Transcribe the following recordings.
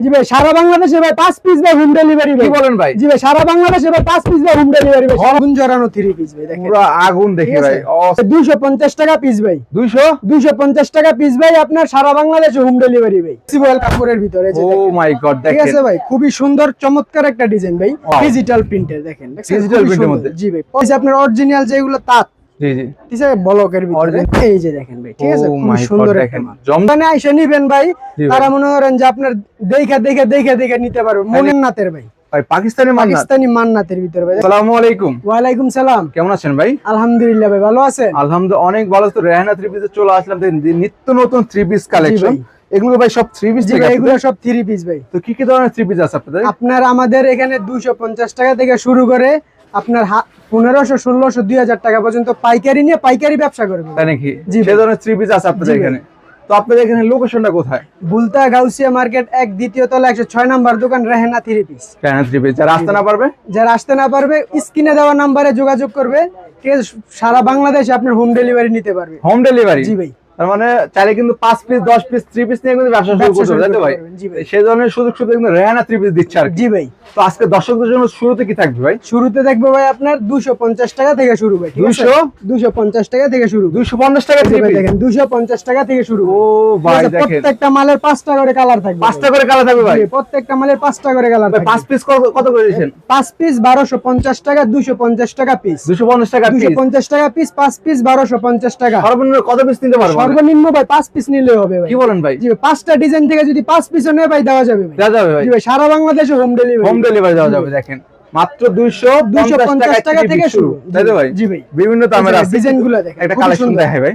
জি ভাই সারা বাংলাদেশে ভাই পাঁচ পিস ভাই হোম ডেলিভারি ভাই বলেন ভাই জি ভাই সারা বাংলাদেশে ভাই পাঁচ পিস ভাই হোম ডেলিভারি ভাই আগুন জড়ানো থ্রি পিস ভাই দেখেন পুরো আগুন দেখি ভাই আছে? দুইশো পঞ্চাশ টাকা পিস ভাই টাকা পিস আপনার সারা বাংলাদেশে হোম ডেলিভারি ভাই সিবল কাপড়ের ভিতরে ও মাই গড ঠিক আছে ভাই খুবই সুন্দর চমৎকার একটা ডিজাইন ভাই ডিজিটাল প্রিন্টের দেখেন। মধ্যে। জি ভাই আপনার অরিজিনাল যেগুলো তাঁত জি জি। ঠিক আছে ব্লকের ভিতরে এই যে দেখেন ভাই ঠিক আছে? খুবই my God, সুন্দর দেখেন। মাল। আইসা নিবেন ভাই তারা মনে করেন যে আপনার দেখে দেখে দেখে দেখে নিতে পারবে। মনের নাতের ভাই। ভাই পাকিস্তানি মান্নাত। পাকিস্তানি মান্নাতের ভিতরে ভাই। আসসালামু আলাইকুম। ওয়ালাইকুম সালাম। কেমন আছেন ভাই? আলহামদুলিল্লাহ ভাই ভালো আছেন? আলহামদুলিল্লাহ অনেক ভালো। তো রেহানা থ্রি পিসে চলে আসলাম। নিত্য নতুন থ্রি পিস কালেকশন এগুলো ভাই সব থ্রি পিস এগুলো সব থ্রি পিস ভাই। তো কি কি ধরনের থ্রি পিস আছে আপনাদের? আপনার আমাদের এখানে দুইশো পঞ্চাশ টাকা থেকে শুরু করে আপনার পনেরোশো ষোলোশো দুই হাজার টাকা পর্যন্ত পাইকারি নিয়ে পাইকারি ব্যবসা করবে। তাই নাকি? জি। সেই ধরনের থ্রি পিস আছে আপনাদের এখানে। তো আপনাদের এখানে লোকেশনটা কোথায়? বুলতা গাউসিয়া মার্কেট এক দ্বিতীয় তলা একশো ছয় নাম্বার দোকান Rehana three piece Rehana three piece যারা আসতে না পারবে? যারা আসতে না পারবে স্ক্রিনে দেওয়া নাম্বারে যোগাযোগ করবে। সারা বাংলাদেশে আপনার হোম ডেলিভারি নিতে পারবে। হোম ডেলিভারি জি ভাই। তার মানে চাইলে কিন্তু পাঁচ পিস দশ পিস থ্রি পিস নিয়ে কিন্তু ব্যবসা শুরু করতে তাই তো ভাই। সেই ধরনের সুযোগ সুবিধা কিন্তু রেহানা থ্রি পিস দিচ্ছে আর জি ভাই। তো আজকে দর্শকদের জন্য শুরুতে কি থাকবে ভাই? শুরুতে দেখব ভাই আপনার দুশো পঞ্চাশ টাকা থেকে শুরু ভাই 200? দুশো পঞ্চাশ টাকা থেকে শুরু। দুইশো পঞ্চাশ টাকা পিস দেখেন দুশো পঞ্চাশ টাকা থেকে শুরু। ও ভাই প্রত্যেকটা মালের পাঁচটা করে কালার থাকবে পাঁচটা করে কালা থাকবে ভাই? প্রত্যেকটা মালের পাঁচটা করে কালার থাকবে। পাঁচ পিস কত করে দিয়েছেন? পাঁচ পিস বারোশো পঞ্চাশ টাকা দুশো পঞ্চাশ টাকা পিস দুশো পঞ্চাশ টাকা দুশো পঞ্চাশ টাকা পিস পাঁচ পিস বারোশো পঞ্চাশ টাকা। সর্বনিম্ন কত পিস নিতে পারব? সর্বনিম্ন ভাই পাঁচ পিস নিলে হবে ভাই। কি বলেন ভাই? জি পাঁচটা ডিজাইন থেকে যদি পাঁচ পিসও নেয় ভাই দেওয়া যাবে ভাই। দেওয়া যাবে ভাই। জি ভাই সারা বাংলাদেশে হোম ডেলিভারি হোম ডেলিভারি দেওয়া যাবে দেখেন। মাত্র দুইশো দুশো পঞ্চাশ টাকা থেকে শুরু। তাই তো ভাই? জি ভাই। বিভিন্ন দামের আছে। দেখেন একটা কালেকশন দেখাই ভাই।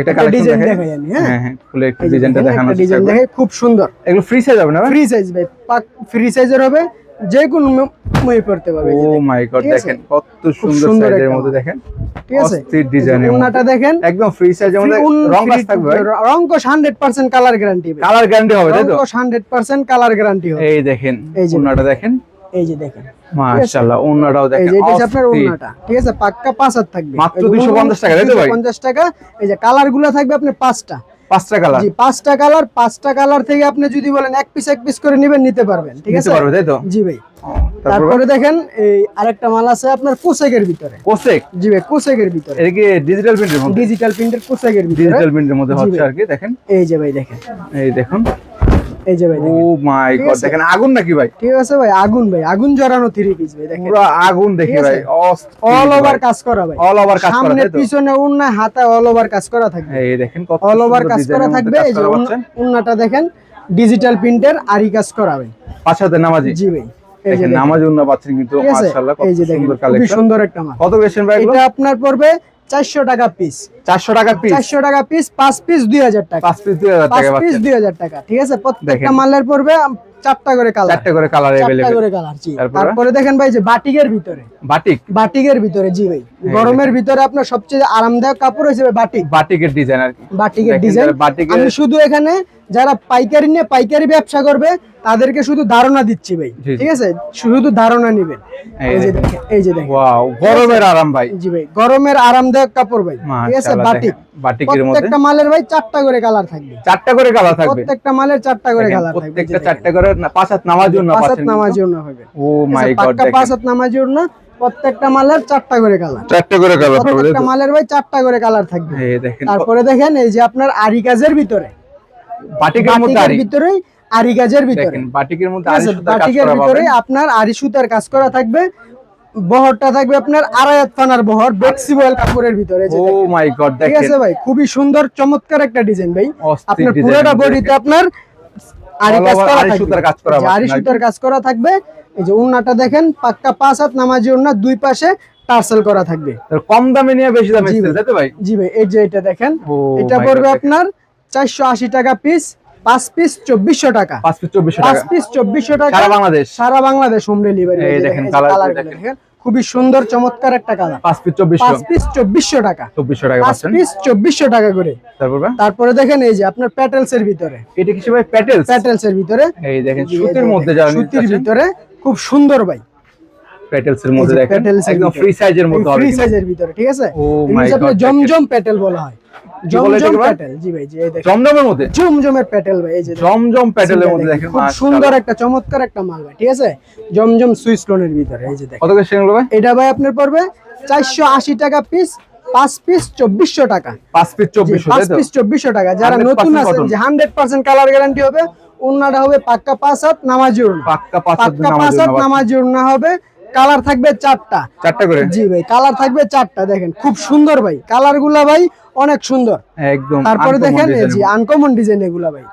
একটা কালেকশন দেখাই। আমি হ্যাঁ? হ্যাঁ হ্যাঁ খুলে একটু ডিজাইনটা দেখানো ডিজাইন দেখাই খুব সুন্দর। এগুলো ফ্রি সাইজ হবে না ফ্রি সাইজ ভাই ফ্রি সাইজের হবে যে কোনো মই পড়তে পারবে ও মাই গড দেখেন কত সুন্দর সাইজের মধ্যে দেখেন ঠিক আছে? অস্থির ডিজাইনের দেখেন। একদম ফ্রি রং কাজ থাকবে ভাই। রংকশ hundred percent colour guarantee colour guarantee হবে। তাই তো? রংকশ হান্ড্রেড পার্সেন্ট কালার গ্যারান্টি হবে। এই দেখেন দেখেন। এই যে দেখেন। মাশাআল্লাহ ওন্নাটাও এই যে এটা আপনার। ঠিক আছে? পাক্কা পাঁচ হাত থাকবে। মাত্র 250 টাকা, তাই তো ভাই? 250 টাকা এই যে কালারগুলো থাকবে আপনার পাঁচটা। পাঁচটা কালার? জি পাঁচটা কালার পাঁচটা কালার থেকে আপনি যদি বলেন এক পিস এক পিস করে নেবেন নিতে পারবেন ঠিক আছে? পারবে তাই তো? জি ভাই। তারপরে? দেখেন এই আরেকটা মাল আছে আপনার কোসেকের ভিতরে। কোসেক? জি ভাই কোসেকের ভিতরে। এটা কি ডিজিটাল প্রিন্টের মধ্যে? ডিজিটাল প্রিন্টের কোসেকের ভিতরে। ডিজিটাল প্রিন্টের মধ্যে হচ্ছে আর কি দেখেন। এই যে ভাই দেখেন। এই দেখুন। এই যে ভাই ও মাই গড দেখেন আগুন নাকি ভাই? ঠিক আছে ভাই আগুন ভাই আগুন জড়ানো থ্রি পিস ভাই দেখেন। পুরো আগুন দেখি ভাই অল ওভার কাজ করা ভাই। অল ওভার কাজ করা সামনে পিছনে উন্না হাতে অল ওভার কাজ করা থাকবে। এই দেখেন কত অল ওভার কাজ করা থাকবে এই যে করা। উন্নাটা দেখেন ডিজিটাল প্রিন্টের আরি কাজ করাবে পাঁচ হাতে নামাজি। জি ভাই। দেখেন নামাজ উন্না পাচ্ছেন কিন্তু মাশাআল্লাহ কত সুন্দর কালেকশন সুন্দর একটা মাল। কত বেশন ভাই এটা আপনার পড়বে চারশো টাকা পিস 400 টাকা পিস চারশো টাকা পিস পাঁচ পিস দুই হাজার টাকা। পাঁচ পিস 2000 পাঁচ টাকা পিস দুই হাজার টাকা ঠিক আছে? প্রত্যেকটা। মালের পড়বে চারটা করে কালার চারটে করে কালার চারটা अवेलेबल করে কালার জি তারপরে? তারপরে দেখেন ভাই যে বাটিকের ভিতরে বাটিক বাটিকের ভিতরে জি ভাই গরমের ভিতরে আপনার সবচেয়ে আরামদায়ক কাপড় হিসেবে বাটিক বাটিকের ডিজাইন আর কি বাটিকের দেখেন ডিজাইন যারা বাটিকের- আমি শুধু এখানে যারা পাইকারি নিয়ে পাইকারি ব্যবসা করবে তাদেরকে শুধু ধারণা দিচ্ছি ভাই জি, জি। ঠিক আছে শুধু ধারণা নিবেন এই এই যে দেখেন। দেখেন এই যে দেখেন ওয়াও গরমের আরাম ভাই জি ভাই গরমের আরামদায়ক কাপড় ভাই ঠিক আছে মাশাআল্লাহ বাটিক দেখেন, বাটিকের মধ্যে প্রত্যেকটা মালের ভাই চারটা করে কালার থাকবে চারটা করে কালার থাকবে প্রত্যেকটা মালের চারটা করে দেখেন, কালার থাকবে প্রত্যেকটা চারটা করে না- পাঁচ হাত নামার জন্য পাঁচ হাত নামার জন্য হবে। ও মাই গড পাক্কা পাঁচ হাত নামার জন্য প্রত্যেকটা মালের চারটা করে কালার চারটা করে কালার প্রত্যেকটা মালের ভাই চারটা করে কালার থাকবে। এই দেখেন তারপরে দেখেন এই যে আপনার আরি কাজের ভিতরে। বাটিকের মধ্যে আরি ভিতরেই আরি কাজের ভিতরে। দেখেন বাটিকের মধ্যে আরি সুতার কাজ করা ভিতরে আপনার আরি সুতার কাজ করা থাকবে। বহরটা থাকবে আপনার আড়াই ফানার বহর ফ্লেক্সিবল কাপড়ের ভিতরে ও। মাই গড ঠিক আছে ভাই খুবই সুন্দর চমৎকার একটা ডিজাইন ভাই। আপনার পুরোটা বডিতে আপনার আরি কাজ করা থাকবে। সুতার কাজ করা আরি পাচ্ছেন আর কি। সুতার কাজ করা থাকবে এই যে উন্নাটা দেখেন পাক্কা পাঁচ হাত নামাজি উন্না দুই পাশে টার্সেল করা থাকবে কম দামে নিয়ে বেশি দামে জি ভাই। জি এই যে এটা দেখেন এটা পড়বে আপনার চারশো আশি টাকা পিস পাঁচ পিস চব্বিশশো টাকা পাঁচ পিস চব্বিশশো পাঁচ পিস চব্বিশশো টাকা সারা বাংলাদেশ সারা বাংলাদেশ হোম ডেলিভারি দেখেন। খুবই সুন্দর চমৎকার একটা কালার। পাঁচ পিস চব্বিশশো। পাঁচ পিস চব্বিশশো টাকা। চব্বিশশো টাকা পাঁচ পিস চব্বিশশো টাকা করে। তারপর তারপরে দেখেন এই যে আপনার প্যাটেলস এর ভিতরে। এটা কি ভাই প্যাটেলস প্যাটেলস এর ভিতরে। এই দেখেন সুতির মধ্যে সুতির ভিতরে। খুব সুন্দর ভাই। মধ্যে দেখেন একদম ফ্রি সাইজের মধ্যে ফ্রি সাইজের ভিতরে ঠিক আছে? হচ্ছে আপনার God, জমজম প্যাটেল বলা হয়। জমজম প্যাটেল জি ভাই জি এই দেখেন। জমজমের মধ্যে? জমজমের প্যাটেল ভাই এই যে জমজম প্যাটেলের মধ্যে দেখেন, দেখেন খুব সুন্দর একটা চমৎকার একটা মাল ভাই ঠিক আছে? জমজম সুইস লোনের ভিতরে এই যে দেখেন। কত করে সেগুলো ভাই? এটা ভাই আপনার পড়বে চারশো আশি টাকা পিস পাঁচ পিস চব্বিশশো টাকা। পাঁচ পিস চব্বিশশো পাঁচ পিস চব্বিশশো টাকা। যারা নতুন আছে যে হান্ড্রেড পার্সেন্ট কালার গ্যারান্টি হবে ওনাটা হবে পাক্কা পাঁচ হাত নামাজি পাক্কা পাঁচ হাত পাক্কা নামাজ। নামাজি হবে। কালার থাকবে চারটা। চারটা করে? জি ভাই কালার থাকবে চারটা দেখেন খুব সুন্দর ভাই। কালারগুলা ভাই অনেক সুন্দর। একদম তারপরে দেখেন জি আনকমন ডিজাইন এগুলা। ভাই।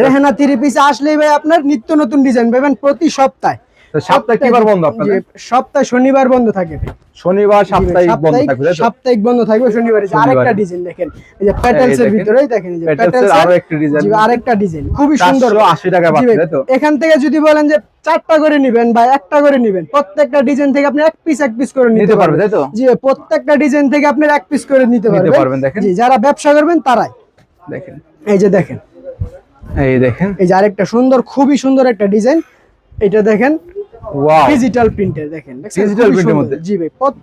রেহানা থ্রি পিস আসলেই ভাই আপনার নিত্য নতুন ডিজাইন পাবেন প্রতি সপ্তাহে। সপ্তাহে কি বন্ধ আপনাদের? সপ্তাহে শনিবার বন্ধ থাকে শনিবার সাপ্তাহিক বন্ধ থাকবে সাপ্তাহিক বন্ধ থাকবে শনিবারে আরেকটা ডিজাইন দেখেন এই যে প্যাটেলস এর ভিতরেই দেখেন এই যে প্যাটেলস আরও একটা design। জি আরেকটা ডিজাইন খুবই সুন্দর। 480 টাকা জি পাচ্ছে, ভাই, তাই তো? এখান থেকে যদি বলেন যে চারটা করে নিবেন বা একটা করে নিবেন প্রত্যেকটা ডিজাইন থেকে আপনি এক পিস এক পিস করে নিতে পারবেন। তাই তো? জি প্রত্যেকটা ডিজাইন থেকে আপনি এক পিস করে নিতে পারবেন। পারবেন, দেখেন। জি যারা ব্যবসা করবেন তারাই। দেখেন। এই যে দেখেন। এই দেখেন। এই যে আরেকটা সুন্দর খুবই সুন্দর একটা ডিজাইন এটা দেখেন ওয়াও ডিজিটাল প্রিন্টের দেখেন দেখছেন? Digital খুবই সুন্দর। মধ্যে? জি ভাই পত-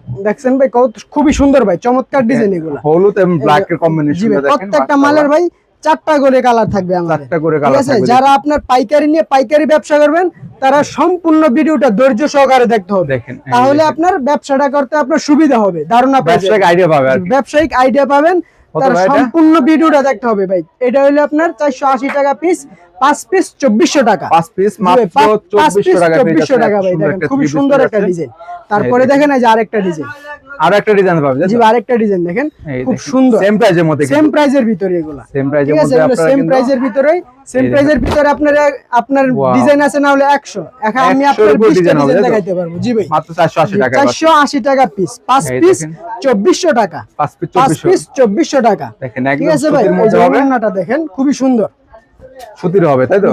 ভাই কত খুবই সুন্দর ভাই চমৎকার ডিজাইন এগুলো। হলুদ এবং ব্ল্যাক এর কম্বিনেশন দেখেন প্রত্যেকটা মালের ভাই চারটা করে কালার থাকবে আমাদের। চারটা করে কালার থাকবে। যারা আপনার পাইকারি নিয়ে পাইকারি ব্যবসা করবেন তারা সম্পূর্ণ ভিডিওটা ধৈর্য সহকারে দেখতে হবে। দেখেন তাহলে আপনার ব্যবসাটা করতে আপনার সুবিধা হবে ধারণা পেয়ে ব্যবসায়িক আইডিয়া পাবে ব্যবসায়িক আইডিয়া পাবেন তার সম্পূর্ণ ভিডিওটা দেখতে হবে ভাই। এটা হলো আপনার চারশো আশি টাকা পিস পাঁচ পিস চব্বিশশো টাকা। পাঁচ পিস চব্বিশশো টাকা পেয়ে 2400 যাচ্ছেন। টাকা ভাই দেখেন খুবই সুন্দর একটা ডিজাইন তারপরে দেখেন। দেখেন এই যে আরেকটা ডিজাইন আরও একটা ডিজাইন পাবে জি আরেকটা ডিজাইন দেখেন? খুব সুন্দর। সেম প্রাইজের মধ্যে সেম প্রাইজের ভিতরে এগুলা। সেম প্রাইজের মধ্যে আপনারা সেম প্রাইজের ভিতরে সেম প্রাইজের ভিতরে আপনার আপনার ডিজাইন আছে না হলে 100 এখন আমি 100 আপনার উপর 20 টা design হবে, ডিজাইন দেখাইতে পারব। জি ভাই। মাত্র চারশো আশি টাকা 480 টাকা পিস পাঁচ পিস দেখেন। 2400 টাকা। পাঁচ পিস পাঁচ পিস 2400 টাকা। দেখেন ঠিক আছে ভাই দেখেন খুবই সুন্দর। সুতির হবে তাই তো?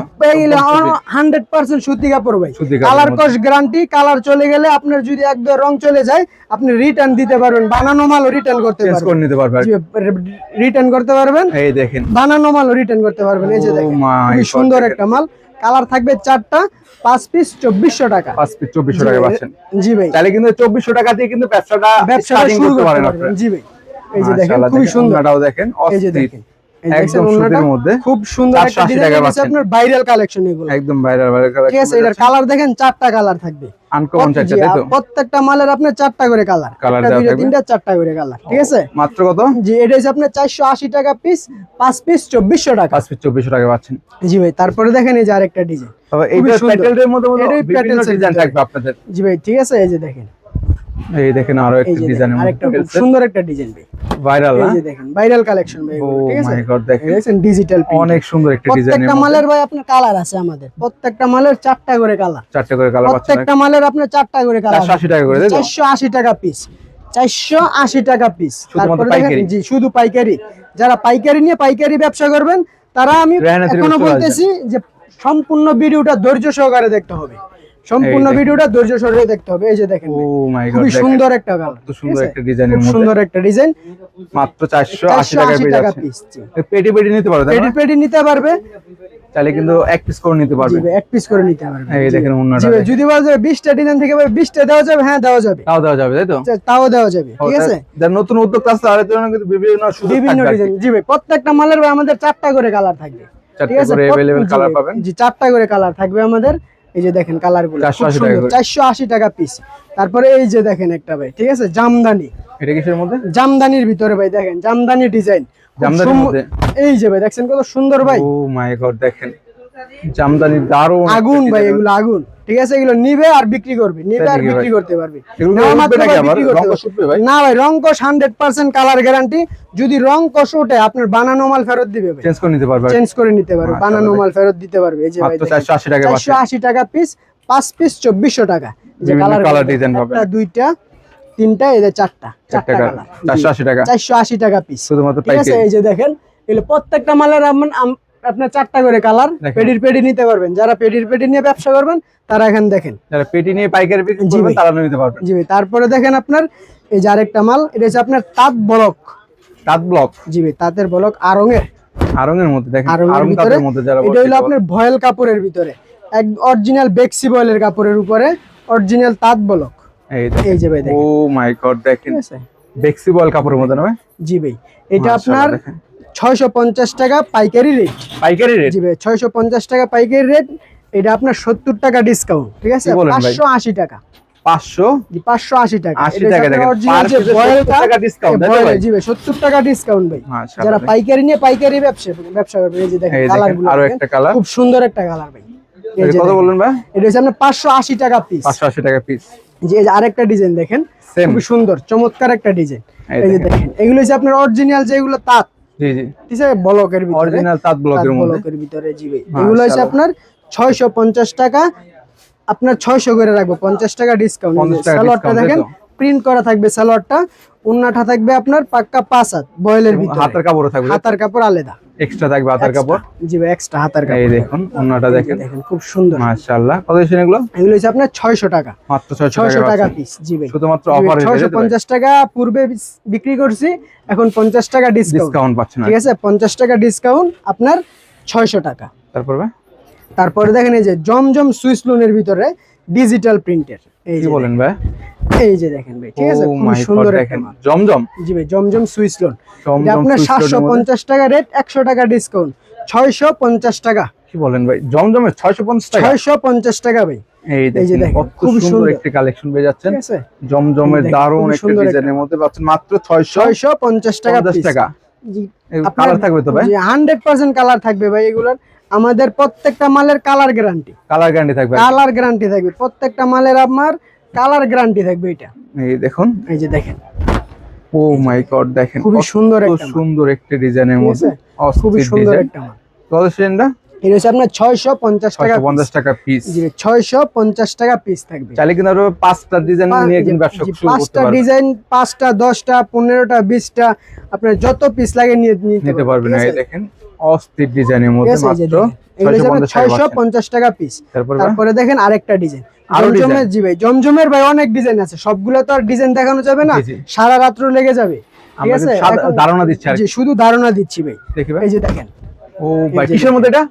হান্ড্রেড পার্সেন্ট সুতি কাপড় ভাই। কালার কস গ্যারান্টি কালার চলে গেলে আপনার যদি একদম রং চলে যায় আপনি রিটার্ন দিতে পারবেন বানানো মালও রিটার্ন করতে পারবেন। নিতে পারবে আর কি। রিটার্ন করতে পারবেন। এই দেখেন। বানানো মালও রিটার্ন করতে পারবেন। এই যে Oh দেখেন সুন্দর একটা মাল। কালার থাকবে চারটা পাঁচ পিস চব্বিশশো টাকা। পাঁচ পিস চব্বিশশো টাকা পাচ্ছেন। জি ভাই। তাহলে কিন্তু চব্বিশশো টাকা দিয়ে কিন্তু ব্যবসাটা ব্যবসাটা শুরু করতে পারেন পারবেন। জি ভাই। এই যে দেখেন খুবই সুন্দর। দেখেন এই যে অস্থির। দেখেন। এই একদম দেখছেন সুতির ওড়নাটা? মধ্যে। খুব সুন্দর একটা ডিজাইন আছে আপনার ভাইরাল কালেকশন এগুলো। একদম ভাইরাল ভাইরাল ঠিক আছে এটার কালার দেখেন চারটা কালার থাকবে। আনকমন চারটা তাই তো? প্রত্যেকটা মালের আপনার চারটা করে কালার Colour একটা দেওয়া দুইটা থাকবে। তিনটা চারটা করে কালার ঠিক আছে? মাত্র কত? জি এটা হচ্ছে আপনার চারশো আশি টাকা পিস পাঁচ পিস চব্বিশশো টাকা। পিস টাকা পাচ্ছেন। জি ভাই তারপরে দেখেন এই যে আরেকটা ডিজাইন তবে এইটা প্যাটেলের মধ্যে মধ্যে বিভিন্ন ডিজাইন থাকবে আপনাদের। জি ভাই ঠিক আছে এই যে দেখেন। এই দেখেন আরও একটা ডিজাইন আরেকটা সুন্দর একটা ডিজাইন ভাই। ভাইরাল এই যে দেখেন ভাইরাল কালেকশন ভাই ঠিক আছে? মাই গড দেখেন। এই দেখছেন ডিজিটাল অনেক সুন্দর একটা ডিজাইন প্রত্যেকটা মালের ভাই আপনার কালার আছে আমাদের। প্রত্যেকটা মালের চারটা করে কালার চারটে করে কালার প্রত্যেকটা মালের আপনার চারটা করে কালার 480 টাকা করে, তাই তো? চারশো আশি টাকা পিস চারশো আশি টাকা পিস তারপরে দেখেন পাইকারি? জি শুধু পাইকারি। যারা পাইকারি নিয়ে পাইকারি ব্যবসা করবেন তারা আমি এখনও বলতেছি যে সম্পূর্ণ ভিডিওটা ধৈর্য সহকারে দেখতে হবে। সম্পূর্ণ ভিডিওটা ধৈর্য সহকারে দেখতে হবে। এই যে দেখেন ও মাই গড খুবই সুন্দর একটা কালার কত সুন্দর একটা ডিজাইনের খুব মধ্যে। সুন্দর একটা ডিজাইন মাত্র চারশো আশি চারশো টাকা পিস পেটি পেটি নিতে পারো তাই না? পেডি পেডি নিতে পারবে। তাহলে কিন্তু এক পিস করে নিতে পারবে। এক পিস করে নিতে পারবে। এই দেখেন জি যদি বলা যায় বিশটা ডিজাইন থেকে ভাই বিশটা দেওয়া যাবে হ্যাঁ দেওয়া যাবে। তাও দেওয়া যাবে তাই তো? তাও দেওয়া যাবে ঠিক আছে? যারা নতুন উদ্যোক্তা আছে তাদের জন্য কিন্তু বিভিন্ন সুযোগ বিভিন্ন। ডিজাইন জি ভাই প্রত্যেকটা মালের ভাই আমাদের চারটা করে কালার থাকবে। চারটে ঠিক আছে? করে colour ভাই, পাবেন। জি চারটা করে কালার থাকবে আমাদের। এই যে দেখেন কালারগুলো 480 টাকা চারশো আশি টাকা পিস তারপরে এই যে দেখেন একটা ভাই ঠিক আছে? জামদানি। এটা কিসের মধ্যে? জামদানির ভিতরে ভাই দেখেন জামদানি ডিজাইন জামদানির এই যে ভাই দেখছেন কত সুন্দর ভাই? ও মাই গড দেখেন। জামদানি দারুণ আগুন ভাই এগুলো আগুন। ঠিক আছে? এগুলো নিবে আর বিক্রি করবে। নিবে আর বিক্রি করতে পারবে? না ভাই রং কষ হান্ড্রেড পার্সেন্ট কালার গ্যারান্টি যদি রং কষ ওঠে আপনার বানানো মাল ফেরত দিবে চেঞ্জ করে নিতে পারবে? চেঞ্জ করে নিতে পারবে। বানানো মাল ফেরত দিতে পারবে। এই যে ভাই মাত্র 480 টাকা চারশো আশি টাকা পিস পাঁচ পিস চব্বিশশো টাকা। যে কালার design পাবেন। একটা দুইটা তিনটা যে চারটা চারটা কালার 480 টাকা। চারশো আশি টাকা পিস শুধুমাত্র। এই যে দেখেন এগুলো প্রত্যেকটা মালের আপনার চারটা করে কালার পেডির পেডি নিতে পারবেন। যারা পেডির পেডি নিয়ে ব্যবসা করবেন তারা এখানে দেখেন। যারা পেটি নিয়ে পাইকারি বিক্রি করবেন তারা নিতে পারবেন। জি তারপরে দেখেন আপনার এই যে আরেকটা মাল এটা হচ্ছে আপনার তাঁত ব্লক। তাঁত ব্লক। জি তাঁতের ব্লক আরঙের আরঙের মধ্যে দেখেন আরং তাঁতের মধ্যে যারা এটা হলো আপনার ভয়েল কাপড়ের ভিতরে। এক অরিজিনাল বেক্সি বয়েলের কাপড়ের উপরে অরিজিনাল তাঁত বলক। এই যে ভাই ও মাই গড দেখেন। বেক্সি বল কাপড়ের মধ্যে না ভাই? জি ভাই এটা আপনার দেখেন। ছয়শো পঞ্চাশ টাকা পাইকারি রেট পাইকারি রেট জি ভাই টাকা পাইকারি রেট এটা আপনার সত্তর টাকা ডিসকাউন্ট ঠিক আছে? পাঁচশো আশি টাকা। টাকা। 70? জি ভাই ডিসকাউন্ট ভাই। যারা পাইকারি নিয়ে পাইকারি ব্যবসা ব্যবসা করবে এই যে দেখেন এই কালার দেখেনগুলো আরও একটা কালার খুব সুন্দর একটা কালার ভাই। কত বললেন ভাই? এটা হচ্ছে আপনার পাঁচশো আশি টাকা পিস টাকা পিস আরেকটা ডিজাইন দেখেন. খুবই সুন্দর চমৎকার একটা ডিজাইন এই যে। দেখেন। এগুলো হচ্ছে আপনার অরিজিনাল যেগুলো তাঁত জি জি। ঠিক আছে ব্লকের ভিতরে অরিজিনাল তাঁত ব্লকের তাঁত মধ্যে। ব্লকের ভিতরে জি ভাই। এগুলো হচ্ছে আপনার ছয়শো পঞ্চাশ টাকা আপনার ছয়শো করে রাখব পঞ্চাশ টাকা ডিসকাউন্ট 50 সালোয়ারটা দেখেন প্রিন্ট করা থাকবে সালোয়ারটা উন্নাটা থাকবে আপনার পাক্কা পাঁচ হাত বয়েলের ভিতরে। হাতের কাপড়ও থাকবে। হাতার কাপড় আলাদা। এক্সট্রা থাকবে হাতের কাপড়? জি ভাই এক্সট্রা হাতার এই কাপড়। দেখুন অন্যটা দেখেন। দেখেন খুব সুন্দর। মাশাআল্লাহ। কত দিচ্ছেন এগুলো? এগুলো হচ্ছে আপনার ছয়শো টাকা। মাত্র ছয়শো ছয়শো টাকা টাকা পিস জি ভাই। শুধুমাত্র অফার ছয়শো পঞ্চাশ টাকা পূর্বে বিক্রি করছি এখন পঞ্চাশ টাকা ডিসকাউন্ট ডিসকাউন্ট পাচ্ছেন ঠিক আছে পঞ্চাশ টাকা ডিসকাউন্ট আপনার ছয়শো টাকা। তারপর তারপরে দেখেন এই যে জমজম সুইস লোনের ভিতরে ডিজিটাল প্রিন্টের এই যে বলেন ভাই? এই যে দেখেন ভাই ঠিক আছে খুব সুন্দর একটা দেখেন। জমজম। জি ভাই জমজম সুইস লোন। আপনার সুইচ সাতশো লোডের মধ্যে। পঞ্চাশ টাকা রেট একশো টাকা ডিসকাউন্ট ছয়শো পঞ্চাশ টাকা। কি বলেন ভাই? ছয়শো পঞ্চাশ টাকা? ছয়শো পঞ্চাশ টাকা ভাই। এই এই যে দেখেন দেখেন, সুন্দর সুন্দর। কালেকশন পেয়ে যাচ্ছেন। জমজমের দারুণ একটা ডিজাইনের মধ্যে পাচ্ছেন মাত্র ছয়শো ছয়শো পঞ্চাশ টাকা পঞ্চাশ piece। টাকা। কালার থাকবে তো ভাই? হান্ড্রেড পার্সেন্ট কালার থাকবে ভাই এগুলোর। আমাদের প্রত্যেকটা মালের কালার গ্যারান্টি কালার গ্যারান্টি থাকবে। কালার গ্যারান্টি থাকবে। প্রত্যেকটা মালের আপনার কালার গ্যারান্টি থাকবে এটা। এই দেখুন। এই যে দেখেন। ও মাই গড দেখেন কত সুন্দর একটা। সুন্দর একটি ডিজাইনের মধ্যে? খুবই সুন্দর একটা মাল। কত সেন্ডা এটা হচ্ছে আপনার ছয়শো পঞ্চাশ টাকা টাকা পিস জি ছয়শো পঞ্চাশ টাকা পিস থাকবে। চাইলে কিন্তু আরও পাঁচটা ডিজাইন নিয়ে কিন্তু ব্যবসা শুরু করতে পাঁচটা ডিজাইন পাঁচটা দশটা পনেরোটা বিশটা আপনার যত পিস লাগে নিয়ে নিতে পারবেন। এই দেখেন। অস্থির ডিজাইনের মধ্যে যে মাত্র দেখেন। এগুলো ছয়শো হচ্ছে পঞ্চাশ টাকা পিস তারপরে দেখেন আরেকটা ডিজাইন জমজমের? জি ভাই জমজমের ভাই অনেক ডিজাইন আছে। সবগুলো তো আর ডিজাইন দেখানো যাবে না। সারা রাত্র লেগে যাবে। ঠিক আছে? ধারণা দিচ্ছি আর জি শুধু ধারণা দিচ্ছি ভাই। দেখি ভাই। এই যে দেখেন। ও ভাই কিসের মধ্যে এটা?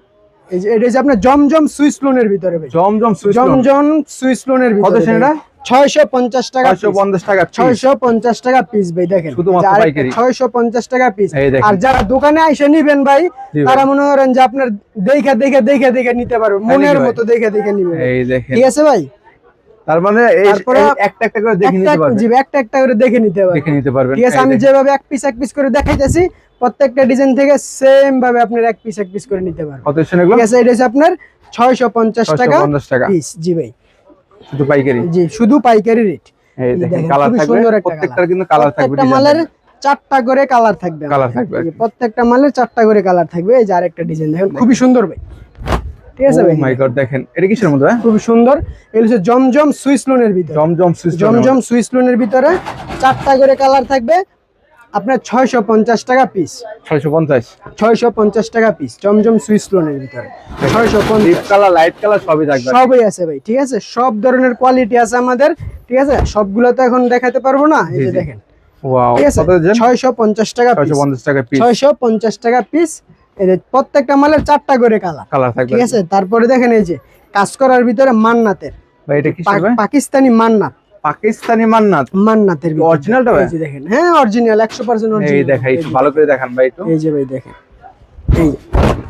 এই যে এটা হচ্ছে আপনার জমজম সুইস লোনের ভিতরে ভাই। জমজম সুইচ জমজম সুইস লোনের কত ভিতরে সেটা? ছয়শো পঞ্চাশ টাকা ছয়শো পঞ্চাশ টাকা piece। ছয়শো পঞ্চাশ টাকা পিস ভাই দেখেন। শুধুমাত্র পাইকারি। ছয়শো পঞ্চাশ টাকা পিস আর যারা দোকানে নিবেন ভাই তারা মনে করেন যে আপনার দেখে দেখে দেখে দেখে নিতে পারবে। মনের ভাই? মতো দেখে দেখে নিবে এই দেখেন। ঠিক আছে ভাই? তার মানে এই একটা একটা করে দেখে একটা নিতে পারবেন। জি একটা একটা করে দেখে নিতে পারবে দেখে নিতে পারবেন। ঠিক আছে আমি যেভাবে এক পিস এক পিস করে দেখাইতেছি প্রত্যেকটা ডিজাইন থেকে সেম ভাবে আপনার এক পিস এক পিস করে নিতে পারবেন। কত এসেছেন এগুলো? ঠিক আছে এটা হচ্ছে আপনার ছয়শো পঞ্চাশ টাকা 650 টাকা। পিস জি ভাই। শুধু পাইকারি? জি শুধু পাইকারি রেট এই এই দেখেন দেখেন, কালার থাকবে। প্রত্যেকটার কিন্তু কালার থাকবে প্রত্যেকটা মালের চারটা করে কালার থাকবে। Colour আমাদের। থাকবে প্রত্যেকটা মালের চারটা করে কালার থাকবে। এই যে আরেকটা ডিজাইন দেখেন খুবই সুন্দর ভাই। ঠিক আছে ভাই? মাই গড দেখেন এটা কিসের মধ্যে ভাই? খুবই সুন্দর। হচ্ছে জমজম সুইস লোনের ভিতরে। জমজম সুইচ জমজম সুইস লোনের ভিতরে চারটা করে কালার থাকবে। আপনার ছয়শো পঞ্চাশ টাকা পিস ছয়শো পঞ্চাশ। ছয়শো পঞ্চাশ টাকা পিস জমজম সুইস লোনের ভিতরে। ছয়শো পঞ্চাশ। কালার লাইট কালার সবই থাকবে। সবই আছে ভাই ঠিক আছে? সব ধরনের কোয়ালিটি আছে আমাদের ঠিক আছে? সবগুলো তো এখন দেখাতে পারব না এই যে দেখেন। ছয়শো পঞ্চাশ টাকা ছয়শো পঞ্চাশ টাকা পিস প্রত্যেকটা মালের চারটা করে কালার কালার থাকবে। ঠিক আছে? তারপরে দেখেন এই যে কাজ করার ভিতরে মান্নাতের। পাকিস্তানি মান্নাত। পাকিস্তানি মান্নাত? মান্নাতের অরিজিনালটা ভাই? দেখেন। হ্যাঁ অরিজিনাল 100% অরিজিনাল এই দেখাই একটু ভালো করে দেখান ভাই একটু। এই যে ভাই দেখেন। এই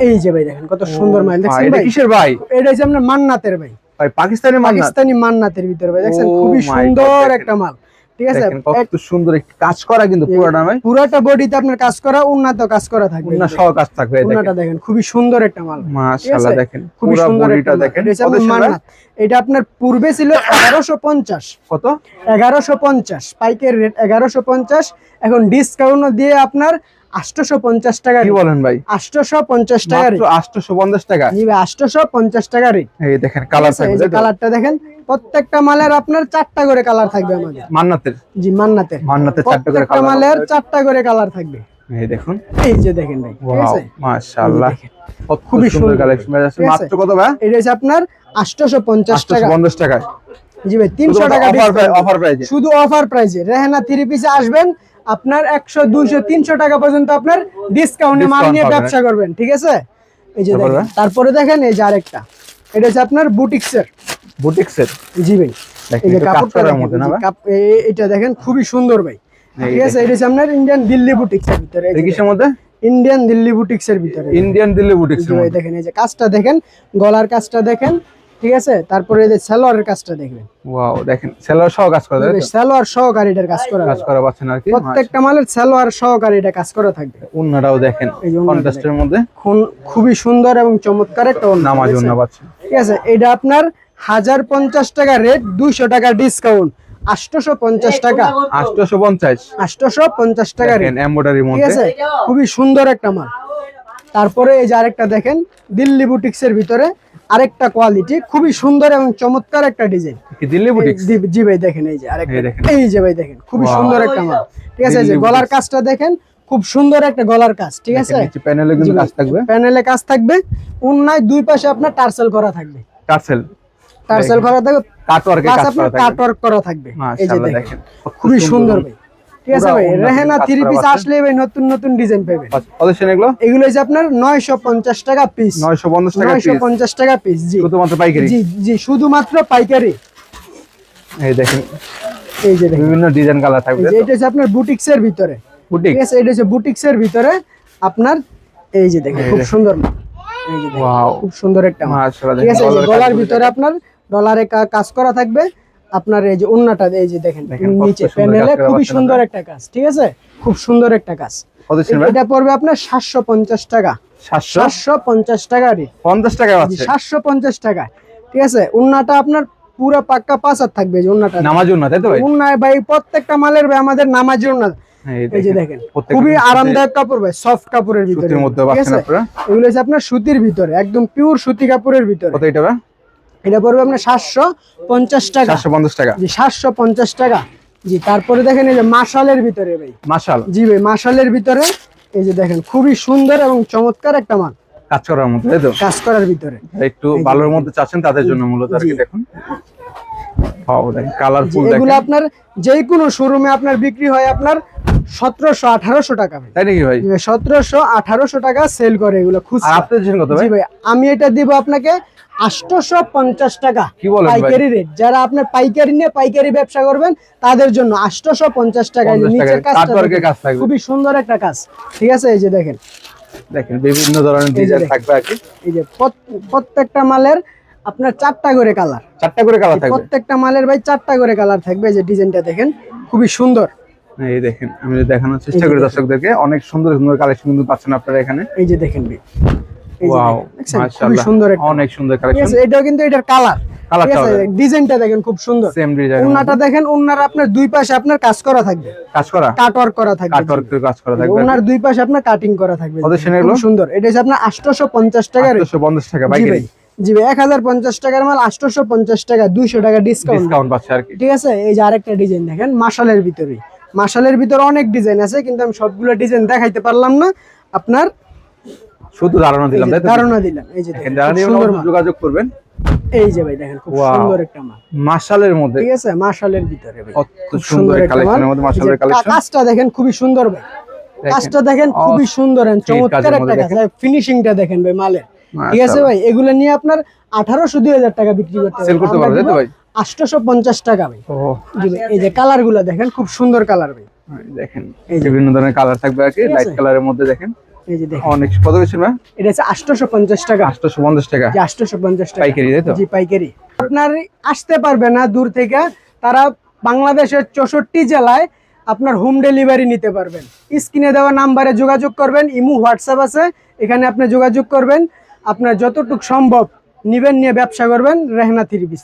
এই যে ভাই দেখেন কত সুন্দর মাল ভাই, এটা কিসের ভাই? এটা হচ্ছে আপনার মান্নাতের ভাই। ভাই পাকিস্তানি মান্নাত? পাকিস্তানি মান্নাতের ভিতর ভাই। দেখছেন খুব খুবই সুন্দর একটা মাল। ঠিক আছে? কত সুন্দর কাজ করা কিন্তু পুরোটা ভাই পুরোটা বডিতে আপনার কাজ করা উন্নত কাজ করা থাকবে। না সহ কাজ থাকবে এই দেখেন। খুবই সুন্দর একটা মাল। মাশাআল্লাহ দেখেন খুবই সুন্দর বডিটা দেখেন এটা আপনার পূর্বে ছিল এগারোশো পঞ্চাশ। কত? এগারোশো পঞ্চাশ পাইকের রেট এগারোশো পঞ্চাশ এখন ডিসকাউন্ট দিয়ে আপনার আটশোশো পঞ্চাশ টাকা কি বলেন ভাই? আটশোশো পঞ্চাশ টাকা রেট মাত্র 850 টাকা? জি পঞ্চাশ টাকা রেট এই দেখেন কালার থাকবে কালারটা দেখেন প্রত্যেকটা মালের আপনার চারটা করে কালার থাকবে আমাদের। মান্নাতের? জি মান্নাতের। মান্নাতের চারটা করে কালার মালের চারটা করে কালার থাকবে। এই দেখুন। এই যে দেখেন ভাই মাশাআল্লাহ। খুবই সুন্দর। কালেকশন আছে? মাত্র কত ভাই? এটা হচ্ছে আপনার আটশোশো পঞ্চাশ টাকা। 850 টাকা জি ভাই তিনশো টাকা অফার প্রাইজে শুধু অফার প্রাইজে রেহানা থ্রি পিসে আসবেন আপনার একশো দুইশো তিনশো টাকা পর্যন্ত আপনার ডিসকাউন্টে মাল নিয়ে ব্যবসা করবেন ঠিক আছে? এই যে দেখেন। তারপরে দেখেন এই যে আরেকটা। এটা হচ্ছে আপনার বুটিক্সের। বুটিক্সের? জি ভাই। এই যে কাপড়টা ভাই? এটা দেখেন খুবই সুন্দর ভাই। ঠিক আছে এটা হচ্ছে আপনার ইন্ডিয়ান দিল্লি বুটিক্সের ভিতরে। এই কিসের মধ্যে? ইন্ডিয়ান দিল্লি বুটিক্সের ভিতরে। ইন্ডিয়ান দিল্লি বুটিক্সের ভাই দেখেন এই যে কাজটা দেখেন গলার কাজটা দেখেন ঠিক আছে? তারপরে এই যে সালোয়ারের কাজটা দেখবেন। ওয়াও দেখেন সেলার সহ কাজ করে তো? সালোয়ার সহকারে এটার কাজ করা কাজ করা পাচ্ছেন আর কি। প্রত্যেকটা মালের সালোয়ার সহকারে এটা কাজ করা থাকবে। উন্নাটাও দেখেন এই যে কন্ট্রাস্টের মধ্যে। খুন- খুবই সুন্দর এবং চমৎকার একটা ওড়না, নামাজ আছে? পাচ্ছেন। ঠিক আছে এটা আপনার হাজার পঞ্চাশ টাকা রেট দুইশো টাকা ডিসকাউন্ট আটশোশো পঞ্চাশ টাকা। আটশোশো পঞ্চাশ। আটশোশো পঞ্চাশ টাকা রেট ঠিক আছে? খুবই সুন্দর একটা মাল। তারপরে এই যে আরেকটা দেখেন দিল্লি বুটিক্স এর ভিতরে আরেকটা কোয়ালিটি খুবই সুন্দর এবং চমৎকার একটা ডিজাইন জি ভাই দেখেন এই যে আরেকটা। এই যে ভাই দেখেন খুবই সুন্দর একটা মাল। ঠিক আছে এই যে গলার কাজটা দেখেন খুব সুন্দর একটা গলার কাজ ঠিক আছে? প্যানেলে কিন্তু কাজ থাকবে। প্যানেলে কাজ থাকবে। উন্নায় দুই পাশে আপনার টার্সেল করা থাকবে। টার্সেল। টার্সেল করা থাকবে কাটওয়ার্কে কাজ করা থাকবে। কাটওয়ার্ক করা থাকবে। এই যে দেখেন দেখেন। খুবই সুন্দর ভাই। ঠিক আছে ভাই? রেহেনা থ্রি পিস আসলে ভাই নতুন নতুন ডিজাইন পাবেন কত এগুলো? এগুলো হচ্ছে আপনার নয়শো পঞ্চাশ টাকা পিস নয়শো পঞ্চাশ টাকা নয়শো piece। পঞ্চাশ টাকা পিস জি। শুধুমাত্র পাইকারি? জি জি শুধুমাত্র পাইকারি। এই দেখেন এই যে দেখেন। বিভিন্ন ডিজাইন কালার থাকবে এটা হচ্ছে আপনার বুটিক্স এর ভিতরে। বুটিক ঠিক আছে এটা হচ্ছে বুটিক্স এর ভিতরে আপনার এই যে দেখেন খুব সুন্দর। এই যে দেখেন, ওয়াও। খুব সুন্দর একটা। মাশাআল্লাহ ঠিক আছে গলার ভিতরে আপনার ডলারে কাজ করা থাকবে। আপনার এই যে উন্নাটা এই যে দেখেন নিচে প্যানেলে খুবই সুন্দর একটা কাজ ঠিক আছে? খুব সুন্দর একটা কাজ এটা পড়বে আপনার সাতশো পঞ্চাশ টাকা। সাতশো? পঞ্চাশ টাকা রে। পঞ্চাশ টাকা আছে। সাতশো পঞ্চাশ টাকা ঠিক আছে? উন্নাটা আপনার পুরো পাক্কা পাঁচ হাত থাকবে এই যে উন্নাটা নামাজ না তাই তো ভাই? উন্নায় ভাই প্রত্যেকটা মালের ভাই আমাদের নামাজি উন্না হ্যাঁ, এই যে দেখেন খুবই আরামদায়ক কাপড় ভাই সফট কাপড়ের ভিতরে। সুতির মধ্যে আছে? আপনারা? এগুলো হচ্ছে আপনার সুতির ভিতরে একদম পিওর সুতি কাপড়ের ভিতরে। কত এটা এটা পড়বে আপনার সাতশো পঞ্চাশ টাকা। সাতশো পঞ্চাশ টাকা। জি সাতশো পঞ্চাশ টাকা। জি তারপরে দেখেন এই যে মাশালের ভিতরে ভাই। মাশাল। জি ভাই মাশালের ভিতরে এই যে দেখেন খুবই সুন্দর এবং চমৎকার একটা মাল। কাজ করার মধ্যে তাই তো? কাজ করার ভিতরে। একটু ভালোর মধ্যে চাচ্ছেন তাদের জন্য মূলত আর কি দেখুন। কালারফুল এগুলো আপনার যে কোনো শোরুমে আপনার বিক্রি হয় আপনার সতেরোশো আঠারোশো টাকা তাই নাকি ভাই? সতেরোশো আঠারোশো টাকা সেল করে এগুলো খুচরা। কত ভাই আমি এটা দিব আপনাকে পঞ্চাশ টাকা? পাইকারি রেট যারা আপনার পাইকারি নিয়ে পাইকারি ব্যবসা করবেন তাদের জন্য পঞ্চাশ টাকা এই যে 50 নিচের টাকায়। কাজটা কাটওয়ার্কের দেখেন। কাজ খুবই সুন্দর একটা কাজ। ঠিক আছে এই যে দেখেন। দেখেন বিভিন্ন ধরনের ডিজাইন থাকবে এই যে প্রত্যেকটা মালের আপনার চারটা করে কালার। চারটা করে কালার থাকবে? প্রত্যেকটা মালের ভাই চারটা করে কালার থাকবে যে ডিজাইনটা দেখেন খুবই সুন্দর। এই দেখেন আমি দেখানোর চেষ্টা করি দর্শকদেরকে। অনেক সুন্দর সুন্দর কালেকশন কিন্তু পাচ্ছেন আপনারা এখানে। এই যে দেখেন ওয়াও? মাশাআল্লাহ। সুন্দর অনেক সুন্দর ঠিক কালেকশন এটাও কিন্তু এটার কালার। ডিজাইনটা দেখেন খুব সুন্দর। সেম ডিজাইন উন্নাটা দেখেন উন্নার আপনার দুই পাশে আপনার কাজ করা থাকবে। কাজ করা? কাট ওয়ার্ক করা থাকবে। কাটওয়ার্কের কাজ করা থাকবে। উন্নার দুই পাশে আপনার কাটিং করা থাকবে। কত সেন এগুলো? সুন্দর। এটা হচ্ছে আপনার আটশোশো পঞ্চাশ টাকা 850 টাকা ভাই। জি ভাই এক হাজার পঞ্চাশ টাকার মাল টাকা দুইশো টাকা ডিসকাউন্ট ডিসকাউন্ট পাচ্ছে আর কি। ঠিক আছে এই যে আরেকটা ডিজাইন দেখেন মাশালের ভিতরে। মাশালের ভিতরে অনেক ডিজাইন আছে কিন্তু আমি সবগুলো ডিজাইন দেখাইতে পারলাম না। আপনার শুধু ধারণা দিলাম তাই ধারণা দিলাম এই যে দেখেন যারা সুন্দর যোগাযোগ করবেন। এই যে ভাই দেখেন খুব সুন্দর একটা মাল। মাশালের মধ্যে। ঠিক আছে মাশালের ভিতরে ভাই। খুব সুন্দর কালেকশনের মধ্যে মাশালের কালেকশন কাজটা দেখেন খুবই সুন্দর ভাই। কাজটা দেখেন খুবই সুন্দর অস্থির চমৎকার একটা কাজ ফিনিশিংটা দেখেন ভাই মালের। ঠিক আছে ভাই এগুলো নিয়ে আপনার আঠারোশো দুই হাজার টাকা বিক্রি করতে সেল করতে পারবে তো ভাই? আটশোশো পঞ্চাশ টাকা ভাই। ও এই যে কালারগুলো দেখেন খুব সুন্দর কালার ভাই। দেখেন এই যে। বিভিন্ন ধরনের কালার থাকবে আর কি লাইট কালারের মধ্যে দেখেন। এই যে দেখেন। অনেক কত বেশি না এটা হচ্ছে আটশোশো পঞ্চাশ টাকা। আটশোশো পঞ্চাশ টাকা। পাইকারি তাই তো? জি পাইকারি। আপনার আসতে পারবে না দূর থেকে। তারা বাংলাদেশের চৌষট্টি জেলায় আপনার হোম ডেলিভারি নিতে পারবেন। স্ক্রিনে দেওয়া নাম্বারে যোগাযোগ করবেন। ইমু হোয়াটসঅ্যাপ আছে। এখানে আপনি যোগাযোগ করবেন। আপনার যতটুকু সম্ভব নিবেন নিয়ে ব্যবসা করবেন। Rehana three piece